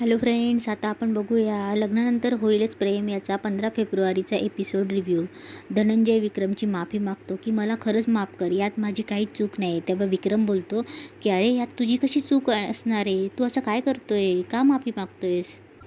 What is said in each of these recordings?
Hello friends आता आपण बघूया लग्नानंतर होईलच प्रेम याचा पंधरा फेब्रुवारीचा एपिसोड रिव्ह्यू धनंजय विक्रमची माफी मागतो की मला खरंच माफ कर यात माझी काही चूक नाही तेव्हा विक्रम बोलतो की अरे यात तुझी कशी चूक असणार आहे? तू असं काय करतोय? का माफी मागतोयस?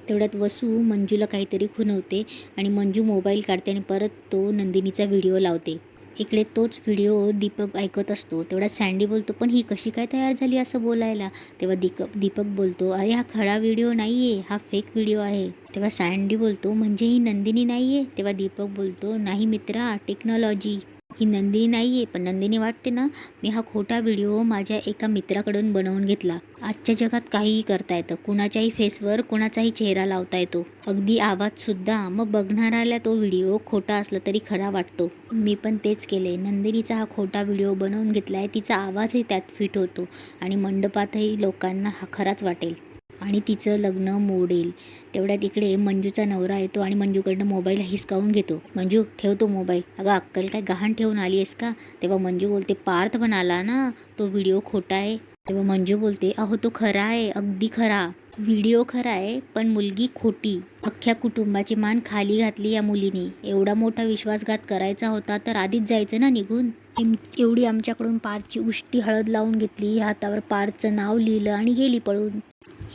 तेवढ्यात वसू मंजूला काहीतरी खुनवते आणि मंजू मोबाईल काढते आणि परत तो नंदिनीचा व्हिडिओ लावते. इकडे तोच व्हिडिओ दीपक ऐकत असतो. तेवढ्यात सँडी बोलतो पण ही कशी काय तयार झाली असं बोलायला? तेव्हा दीपक दीपक बोलतो अरे हा खरा व्हिडिओ नाही आहे हा फेक व्हिडिओ आहे. तेव्हा सँडी बोलतो म्हणजे ही नंदिनी नाही आहे तेव्हा दीपक बोलतो नाही मित्रा टेक्नॉलॉजी ही नंदिनी नाही आहे पण नंदिनी वाटते ना मी हा खोटा व्हिडिओ माझ्या एका मित्राकडून बनवून घेतला. आजच्या जगात काहीही करता येतं. कुणाच्याही फेसवर कुणाचाही चेहरा लावता येतो. अगदी आवाजसुद्धा मग बघणाऱ्याला तो व्हिडिओ खोटा असला तरी खरा वाटतो. मी पण तेच केले. नंदिनीचा हा खोटा व्हिडिओ बनवून घेतला आहे तिचा आवाजही त्यात फिट होतो आणि मंडपातही लोकांना हा खराच वाटेल. आणि तिचं लग्न मोडेल. तेवढ्यात इकडे मंजूचा नवरा येतो आणि मंजूकडनं मोबाईल हिसकावून घेतो. मंजू ठेवतो मोबाईल. अगं अक्कल काय गहाण ठेवून आली आहेस का? तेव्हा मंजू बोलते पार्थ पण आला ना? तो व्हिडिओ खोटा आहे. तेव्हा मंजू बोलते अहो तो खरा आहे अगदी खरा. व्हिडिओ खरा आहे पण मुलगी खोटी. अख्ख्या कुटुंबाची मान खाली घातली या मुलीने. एवढा मोठा विश्वासघात करायचा होता तर आधीच जायचं ना निघून? एम- एवढी आमच्याकडून पारची उष्टी हळद लावून घेतली हातावर पारचं नाव लिहिलं आणि गेली पळून.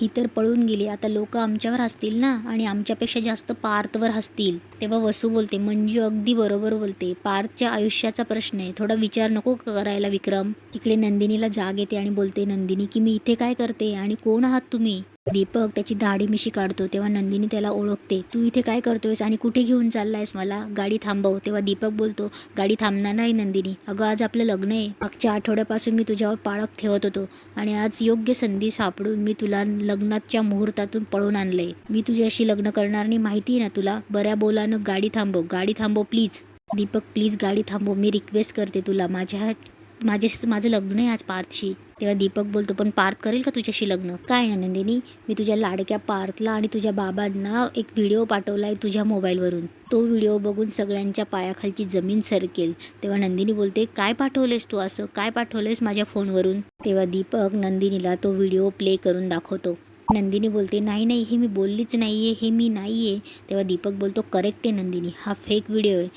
ही तर पळून गेली. आता लोक आमच्यावर हसतील ना? आणि आमच्यापेक्षा जास्त पार्थवर हसतील. तेव्हा वसू बोलते मंजू अगदी बरोबर बोलते. पार्थच्या आयुष्याचा प्रश्न आहे. थोडा विचार नको करायला विक्रम. इकडे नंदिनीला जाग येते आणि बोलते नंदिनी की मी इथे काय करते? आणि कोण आहात तुम्ही? दीपक त्याची दाढी मिशी काढतो तेव्हा नंदिनी त्याला ओळखते. तू इथे काय करतोयस आणि कुठे घेऊन चाललायस मला? गाडी थांबव. तेव्हा दीपक बोलतो गाडी थांबणार नाही नंदिनी. अगं आज आपलं लग्न आहे. मागच्या आठवड्यापासून मी तुझ्यावर पाळक ठेवत होतो आणि आज योग्य संधी सापडून मी तुला लग्नाच्या मुहूर्तातून पळून आणलंय. मी तुझ्याशी लग्न करणार नाही माहिती आहे ना तुला? बऱ्या बोलानं गाडी थांबव गाडी थांबव प्लीज. दीपक प्लीज गाडी थांबव मी रिक्वेस्ट करते तुला. माझ्या माझे माझं लग्न आहे आज पार्थशी तेव्हा दीपक बोलतो पण पार्थ करेल का तुझ्याशी लग्न? काय ना नंदिनी मी तुझ्या लाडक्या पार्थला आणि तुझ्या बाबांना एक व्हिडिओ पाठवला आहे तुझ्या मोबाईलवरून. तो व्हिडिओ बघून सगळ्यांच्या पायाखालची जमीन सरकेल. तेव्हा नंदिनी बोलते काय पाठवलेस तू असं? काय पाठवलेस माझ्या फोनवरून? तेव्हा दीपक नंदिनीला तो व्हिडिओ प्ले करून दाखवतो. नंदिनी बोलते नाही नाही हे मी बोललीच नाही आहे हे मी नाही आहे तेव्हा दीपक बोलतो करेक्ट आहे नंदिनी हा फेक व्हिडिओ आहे.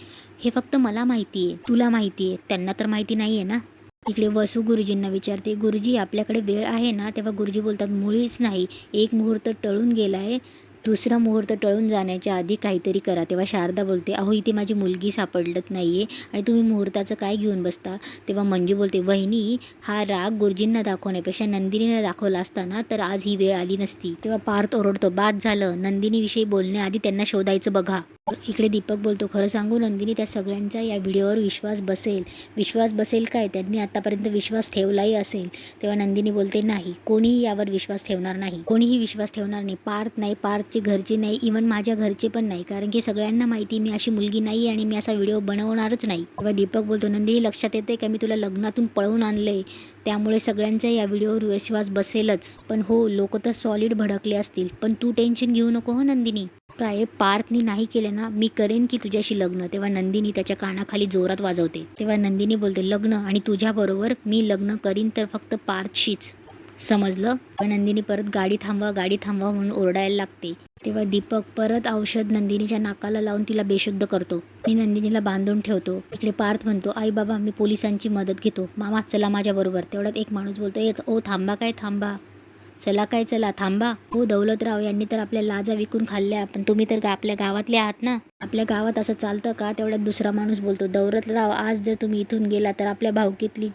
हे फक्त मला माहिती आहे तुला माहिती आहे त्यांना तर माहिती नाही आहे ना? इकडे वसू गुरुजींना विचारते गुरुजी आपल्याकडे वेळ आहे ना? तेव्हा गुरुजी बोलतात मुळीच नाही. एक मुहूर्त टळून गेला आहे दुसरा मुहूर्त टळून जाण्याच्या आधी काहीतरी करा. तेव्हा शारदा बोलते अहो इथे माझी मुलगी सापडत नाही आहे आणि तुम्ही मुहूर्ताचं काय घेऊन बसता? तेव्हा मंजू बोलते वहिनी हा राग गुरुजींना दाखवण्यापेक्षा नंदिनीनं दाखवला असताना तर आज ही वेळ आली नसती. तेव्हा पार्थ ओरडतो बाद झालं. नंदिनीविषयी बोलण्याआधी त्यांना शोधायचं बघा. इकडे दीपक बोलतो खरं सांगू नंदिनी त्या सगळ्यांचा या व्हिडिओवर विश्वास बसेल. विश्वास बसेल काय? त्यांनी आतापर्यंत विश्वास ठेवलाही असेल. तेव्हा नंदिनी बोलते नाही कोणीही यावर विश्वास ठेवणार नाही. कोणीही विश्वास ठेवणार नाही. पार्थ नाही पार्थ पार्थचे घरचे नाही इवन माझ्या घरचे पण नाही. कारण की सगळ्यांना माहिती मी अशी मुलगी नाही आणि मी असा व्हिडिओ बनवणारच नाही. तेव्हा दीपक बोलतो नंदिनी लक्षात येते का मी तुला लग्नातून पळवून आणले त्यामुळे सगळ्यांचा या व्हिडिओवर विश्वास बसेलच. पण हो लोक तर सॉलिड भडकले असतील. पण तू टेन्शन घेऊ नको हो नंदिनी. काय पार्थनी नाही केलं ना? मी करेन की तुझ्याशी लग्न? तेव्हा नंदिनी त्याच्या कानाखाली जोरात वाजवते. तेव्हा नंदिनी बोलते लग्न आणि तुझ्याबरोबर मी लग्न करीन तर फक्त पार्थशीच. समजलं. नंदिनी परत गाडी थांबवा गाडी थांबवा म्हणून ओरडायला लागते. तेव्हा दीपक परत औषध नंदिनीच्या नाकाला लावून तिला बेशुद्ध करतो. मी नंदिनीला बांधून ठेवतो. इकडे पार्थ म्हणतो आई बाबा मी पोलिसांची मदत घेतो. मामा चला माझ्याबरोबर तेवढ्यात एक माणूस बोलतो ए ओ थांबा काय थांबा. चला काय चला थांबा. हो दौलतराव यांनी तर आपल्या लाजा विकून खाल्ल्या पण तुम्ही तर गा- आपल्या गावातले आहात ना? आपल्या गावात असं चालतं का? तेवढ्यात दुसरा माणूस बोलतो दौलतराव आज जर तुम्ही इथून गेला तर आपल्या भावकीतली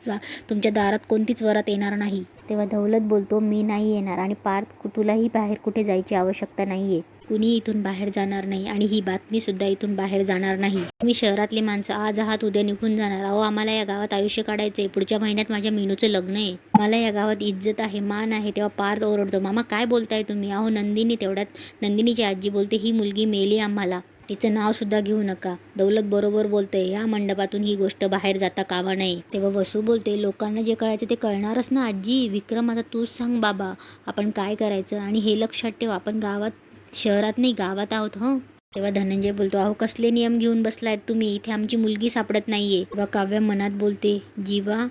तुमच्या दारात कोणतीच वरात येणार नाही. तेव्हा दौलत बोलतो मी नाही येणार आणि पार्थ कु- तुलाही बाहेर कुठे जायची आवश्यकता नाहीये. कुणी इथून बाहेर जाणार नाही आणि ही बातमी सुद्धा इथून बाहेर जाणार नाही. तुम्ही शहरातली माणसं आज आहात उद्या निघून जाणार. अहो आम्हाला या गावात आयुष्य काढायचंय. पुढच्या महिन्यात माझ्या मेनूचं लग्न आहे. मला या गावात इज्जत आहे मान आहे. तेव्हा पार्थ ओरडतो मामा काय बोलताय तुम्ही? अहो नंदिनी तेवढ्यात नंदिनीची आजी बोलते ही मुलगी मेली आम्हाला. तिचं नाव सुद्धा घेऊ नका. दौलत बरोबर बोलते या मंडपातून ही गोष्ट बाहेर जाता कामा नये. तेव्हा वसू बोलते लोकांना जे कळायचं ते कळणारच ना आजी? विक्रम आता तूच सांग बाबा. आपण काय करायचं? आणि हे लक्षात ठेव आपण गावात शहरात नाही गावात आहोत हं? तेव्हा धनंजय बोलतो अहो कसले नियम घेऊन बसलायत तुम्ही? इथे आमची मुलगी सापडत नाहीये. तेव्हा काव्य मनात बोलते जीवा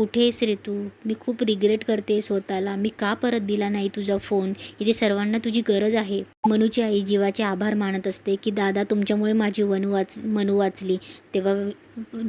कुठे आहेस रे तू? मी खूप रिग्रेट करते स्वतःला. मी का परत दिला नाही तुझा फोन इथे सर्वांना तुझी गरज आहे. मनूची आई जीवाचे आभार मानत असते की दादा तुमच्यामुळे माझी वनू वाच मनू वाचली. तेव्हा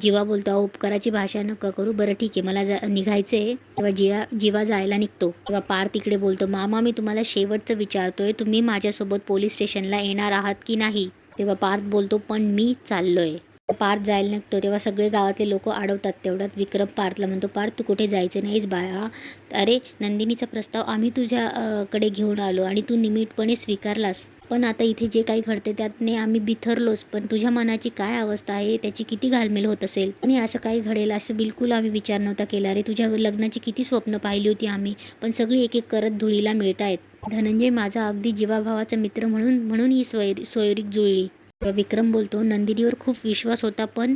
जीवा बोलतो "अहो, उपकाराची भाषा नका करू. बरं ठीक आहे मला जा निघायचं आहे तेव्हा जिया जीवा जायला निघतो. तेव्हा पार तिकडे बोलतो मामा मी तुम्हाला शेवटचं विचारतोय. तुम्ही माझ्यासोबत पोलीस स्टेशनला येणार आहात की नाही? तेव्हा पार्थ बोलतो पण मी चाललोय. पार्थ जायला निघतो तेव्हा सगळे गावातले लोक अडवतात तेवढ्यात विक्रम पार्थला म्हणतो पार्थ तू कुठे जायचं नाहीस बाया अरे नंदिनीचा प्रस्ताव आम्ही तुझ्याकडे घेऊन आलो आणि तू निमिटपणे स्वीकारलास. पण आता इथे जे काही घडते त्यातने आम्ही बिथरलोच पण तुझ्या मनाची काय अवस्था आहे त्याची किती घालमेल होत असेल? आणि असं काही घडेल असं बिलकुल आम्ही विचार नव्हता केला. रे तुझ्या लग्नाची किती स्वप्न पाहिली होती आम्ही पण सगळी एक एक करत धुळीला मिळत आहेत धनंजय माझा अगदी जीवाभावाचा मित्र म्हणून म्हणून ही सोयरी सोयरीक जुळली. विक्रम बोलतो नंदिनीवर खूप विश्वास होता पण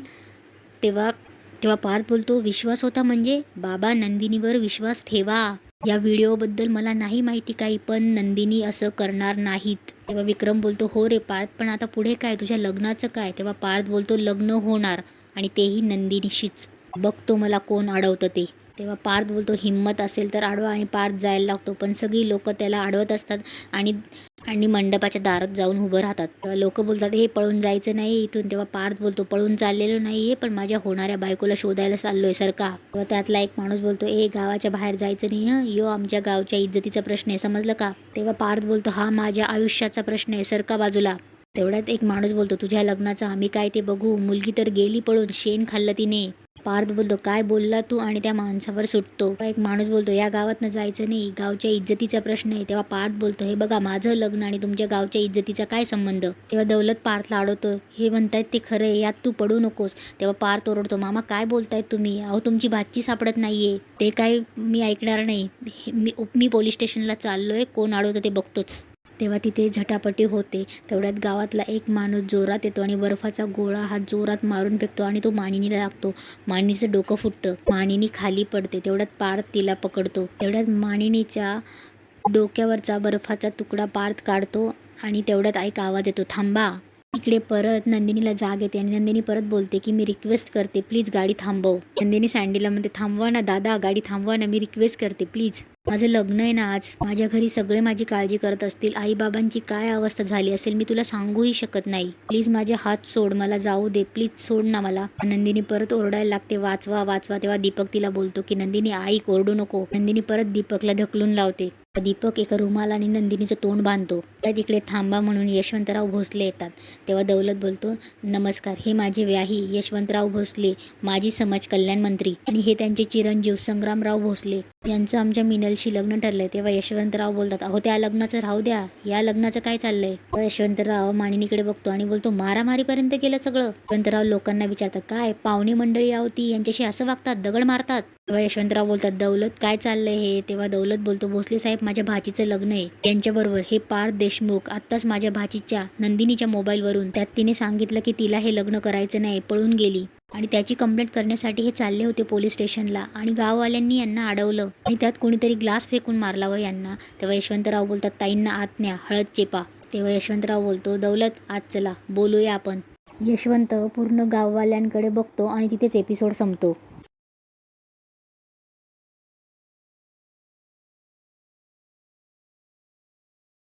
तेव्हा तेव्हा पार्थ बोलतो विश्वास होता म्हणजे बाबा नंदिनीवर विश्वास ठेवा. या व्हिडिओबद्दल मला नाही माहिती काही पण नंदिनी असं करणार नाहीत. तेव्हा विक्रम बोलतो हो रे पार्थ पण आता पुढे काय? तुझ्या लग्नाचं काय? तेव्हा पार्थ बोलतो लग्न होणार आणि तेही नंदिनीशीच. बघतो मला कोण अडवतं ते. तेव्हा पार्थ बोलतो हिंमत असेल तर अडवा आणि पार्थ जायला लागतो पण सगळी लोक त्याला अडवत असतात आणि आणि मंडपाच्या दारात जाऊन उभं राहतात. लोक बोलतात हे पळून जायचं नाही इथून तेव्हा पार्थ बोलतो पळून चाललेलो नाही आहे पण माझ्या होणाऱ्या बायकोला शोधायला चाललोय सरका तेव्हा त्यातला एक माणूस बोलतो ए गावाच्या बाहेर जायचं नाही हं? यो आमच्या गावच्या इज्जतीचा प्रश्न आहे समजलं का? तेव्हा पार्थ बोलतो हा माझ्या आयुष्याचा प्रश्न आहे सरका बाजूला? तेवढ्यात एक माणूस बोलतो तुझ्या लग्नाचं आम्ही काय ते बघू? मुलगी तर गेली पळून शेण खाल्लं तिने. पार्थ बोलतो काय बोलला तू? आणि त्या माणसावर सुटतो. एक माणूस बोलतो या गावातनं जायचं नाही गावच्या इज्जतीचा प्रश्न आहे. तेव्हा पार्थ बोलतो हे बघा माझं लग्न आणि तुमच्या गावच्या इज्जतीचा काय संबंध? तेव्हा दौलत पार्थला अडवतो हे म्हणतायत ते खरं आहे यात तू पडू नकोस. तेव्हा पार्थ ओरडतो मामा काय बोलतायत तुम्ही? अहो तुमची भाची सापडत नाहीये. ते काय मी ऐकणार नाही. हे- मी मी पोलीस स्टेशनला चाललोय कोण अडवतं ते बघतोच. तेव्हा तिथे झटापटी होते. तेवढ्यात गावातला एक माणूस जोरात येतो आणि बर्फाचा गोळा हा जोरात मारून फेकतो आणि तो मानिनीला लागतो. मानिनीचं डोकं फुटतं. मानिनी खाली पडते. तेवढ्यात पार्थ तिला पकडतो. तेवढ्यात मानिनीच्या डोक्यावरचा बर्फाचा तुकडा पार्थ काढतो आणि तेवढ्यात एक आवाज येतो. थांबा. इकडे परत नंदिनीला जाग येते आणि नंदिनी परत बोलते की मी रिक्वेस्ट करते. प्लीज गाडी थांबव. नंदिनी सँडीला म्हणते थांबवा ना दादा गाडी थांबवा ना. मी रिक्वेस्ट करते. प्लीज माझं लग्न आहे ना आज. माझ्या घरी सगळे माझी काळजी करत असतील. आईबाबांची काय अवस्था झाली असेल मी तुला सांगूही शकत नाही. प्लीज माझे हात सोड. मला जाऊ दे. प्लीज सोड ना मला. नंदिनी परत ओरडायला लागते. वाचवा वाचवा. तेव्हा दीपक तिला बोलतो की नंदिनी आई ओरडू नको. नंदिनी परत दीपकला ढकलून लावते. दीपक एका रुमालाने नंदिनीचं तोंड बांधतो. त्या तिकडे थांबा म्हणून यशवंतराव भोसले येतात. तेव्हा दौलत बोलतो नमस्कार. हे माझे व्याही यशवंतराव भोसले माजी समाज कल्याण मंत्री आणि हे त्यांचे चिरंजीव संग्रामराव भोसले. यांचं आमच्या मिनल मिनलशी लग्न ठरलंय तेव्हा यशवंतराव बोलतात अहो त्या लग्नाचं राहू द्या या लग्नाचं काय चाललंय? यशवंतराव मानिनीकडे बघतो आणि बोलतो मारामारीपर्यंत गेलं सगळं. यशवंतराव लोकांना विचारतात काय पाहुणे मंडळी आवती यांच्याशी असं वागतात दगड मारतात? तेव्हा यशवंतराव बोलतात दौलत काय चाललंय हे? तेव्हा दौलत बोलतो भोसले साहेब माझ्या भाचीचं लग्न आहे यांच्याबरोबर हे पार्थ देशमुख आत्ताच माझ्या भाचीच्या नंदिनीच्या मोबाईलवरून त्यात तिने सांगितलं की तिला हे लग्न करायचं नाही पळून गेली. आणि त्याची कंप्लेंट करण्यासाठी हे चालले होते पोलीस स्टेशनला आणि गाववाल्यांनी यांना अडवलं. आणि त्यात कोणीतरी ग्लास फेकून मारला व यांना. तेव्हा यशवंतराव बोलतात ताईंना आत न्या हळद चेपा. तेव्हा यशवंतराव बोलतो दौलत आज चला बोलूया आपण. यशवंत पूर्ण गाववाल्यांकडे बघतो आणि तिथेच एपिसोड संपतो.